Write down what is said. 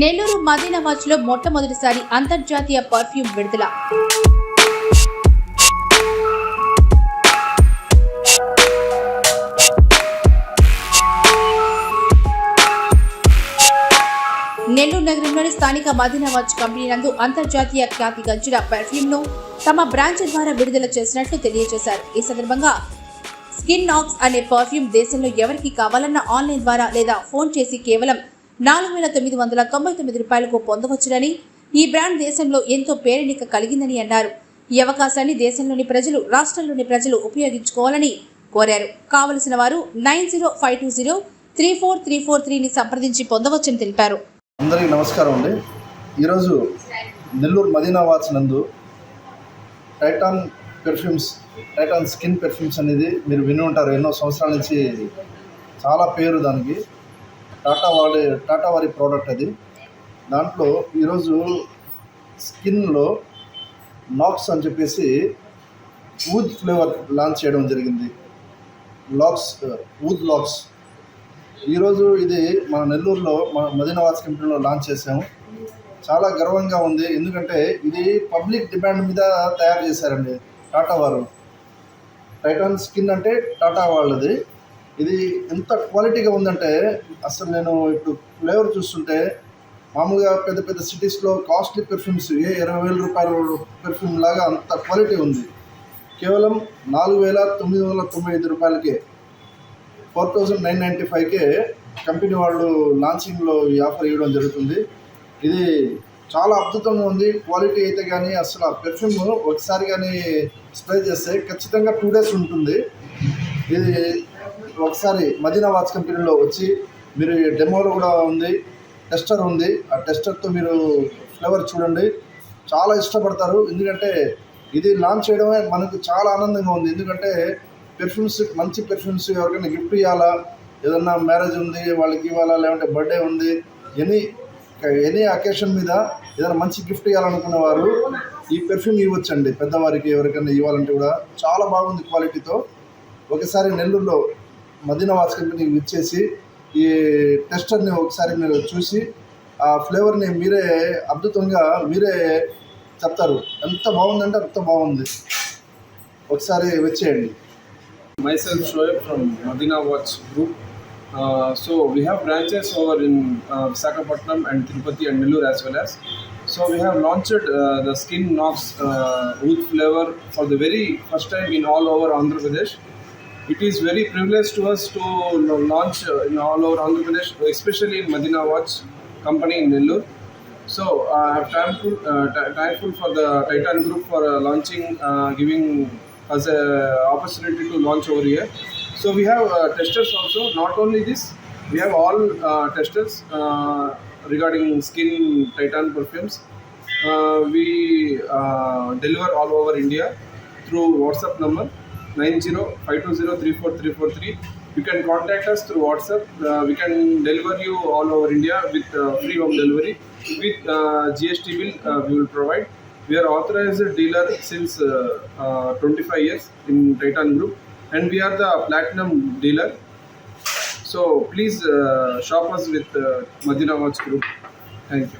నెల్లూరు మదీనావాజ్లో మొట్టమొదటిసారి అంతర్జాతీయ పర్ఫ్యూమ్ విడుదల. నెల్లూరు నగరంలోని స్థానిక మదీనావాజ్ కంపెనీ నందు అంతర్జాతీయ ఖ్యాతి గంచిన పర్ఫ్యూమ్ను తమ బ్రాంచ్ ద్వారా విడుదల చేసినట్లు తెలియజేశారు. ఈ సందర్భంగా స్కిన్ నాక్స్ అనే పర్ఫ్యూమ్ దేశంలో ఎవరికి కావాలన్నా ఆన్లైన్ ద్వారా లేదా ఫోన్ చేసి కేవలం నాలుగు వేల తొమ్మిది వందల తొంభై తొమ్మిది రూపాయలకు పొందవచ్చునని ఈ బ్రాండ్ దేశంలో ఎంతో పేరెనిక కలిగిందని అన్నారు. ఈ అవకాశాన్ని దేశంలోని ప్రజలు రాష్ట్రంలోని ప్రజలు ఉపయోగించుకోవాలని కోరారు. కావలసిన వారు nine zero five two zero three four three four త్రీని సంప్రదించి పొందవచ్చని తెలిపారు. అందరికీ నమస్కారం అండి. ఈరోజు నెల్లూరు మదీనా వాచ్ నందు Titan perfumes Titan skin perfumes అనేది మీరు విని ఉంటారు. ఎన్నో సంవత్సరాల నుంచి చాలా పేరు దానికి. టాటా వాడి టాటా వారి ప్రోడక్ట్ అది. దాంట్లో ఈరోజు స్కిన్లో నాక్స్ అని చెప్పేసి ఊద్ ఫ్లేవర్ లాంచ్ చేయడం జరిగింది. లాక్స్ ఊద్ లాక్స్. ఈరోజు ఇది మన నెల్లూరులో మన మదీనవాస్ కంపెనీలో లాంచ్ చేసాము చాలా గర్వంగా ఉంది. ఎందుకంటే ఇది పబ్లిక్ డిమాండ్ మీద తయారు చేశారండి టాటా వారు. టైటాన్ స్కిన్ అంటే టాటా వాళ్ళది. ఇది ఎంత క్వాలిటీగా ఉందంటే అసలు నేను ఇప్పుడు ఫ్లేవర్ చూస్తుంటే మామూలుగా పెద్ద పెద్ద సిటీస్లో కాస్ట్లీ పెర్ఫ్యూమ్స్ ఏ ఇరవై వేల రూపాయల పెర్ఫ్యూమ్ లాగా అంత క్వాలిటీ ఉంది. కేవలం నాలుగు వేల తొమ్మిది వందల తొంభై ఐదు రూపాయలకే ఫోర్ థౌజండ్ నైన్ నైంటీ ఫైవ్కే కంపెనీ వాళ్ళు లాంచింగ్లో ఈ ఆఫర్ ఇవ్వడం జరుగుతుంది. ఇది చాలా అద్భుతంగా ఉంది. క్వాలిటీ అయితే కానీ అసలు ఆ పెర్ఫ్యూమ్ ఒకసారి కానీ స్ప్రే చేస్తే ఖచ్చితంగా టూ డేస్ ఉంటుంది. ఇది ఒకసారి మదీనా వాచ్ కంపెనీలో వచ్చి మీరు డెమోలో కూడా ఉంది టెస్టర్ ఉంది. ఆ టెస్టర్తో మీరు ఫ్లేవర్ చూడండి. చాలా ఇష్టపడతారు. ఎందుకంటే ఇది లాంచ్ చేయడమే మనకు చాలా ఆనందంగా ఉంది. ఎందుకంటే పెర్ఫ్యూమ్స్ మంచి పెర్ఫ్యూమ్స్ ఎవరికైనా గిఫ్ట్ ఇవ్వాలా ఏదన్నా మ్యారేజ్ ఉంది వాళ్ళకి ఇవ్వాలా? లేదంటే బర్త్డే ఉంది. ఎనీ ఎనీ అకేషన్ మీద ఏదైనా మంచి గిఫ్ట్ ఇవ్వాలనుకునే వారు ఈ పెర్ఫ్యూమ్ ఇవ్వచ్చండి. పెద్దవారికి ఎవరికైనా ఇవ్వాలంటే కూడా చాలా బాగుంది క్వాలిటీతో ఒకసారి నెల్లూరులో మదీనా వాస్ కంపెనీ విచ్చేసి ఈ టెస్టర్ని ఒకసారి మీరు చూసి ఆ ఫ్లేవర్ని మీరే అద్భుతంగా మీరే చెప్తారు. ఎంత బాగుందంటే అంత బాగుంది. ఒకసారి వచ్చేయండి. Myself Shoaib from Madina watch group so we have branches over in Visakhapatnam and Tirupati and Nellore as well as so we have launched the skin knox ruth flavour for the very first time in all over Andhra Pradesh It is very privileged to us to launch uh, in all over Andhra Pradesh, especially in Madina Watch company in Nellore. So uh, I have thankful, uh, thankful for the Titan Group for uh, launching, uh, giving us a opportunity to launch over here. So we have testers also. Not only this, we have all testers regarding skin Titan perfumes. We deliver all over India through WhatsApp number 9052034343. You can contact us through WhatsApp. Uh, we can deliver you all over India with uh, free home delivery. With uh, GST bill, uh, we will provide. We are authorized dealer since uh, uh, 25 years in Titan Group, and we are the platinum dealer. So please shop us with Madina Watch Group. Thank you.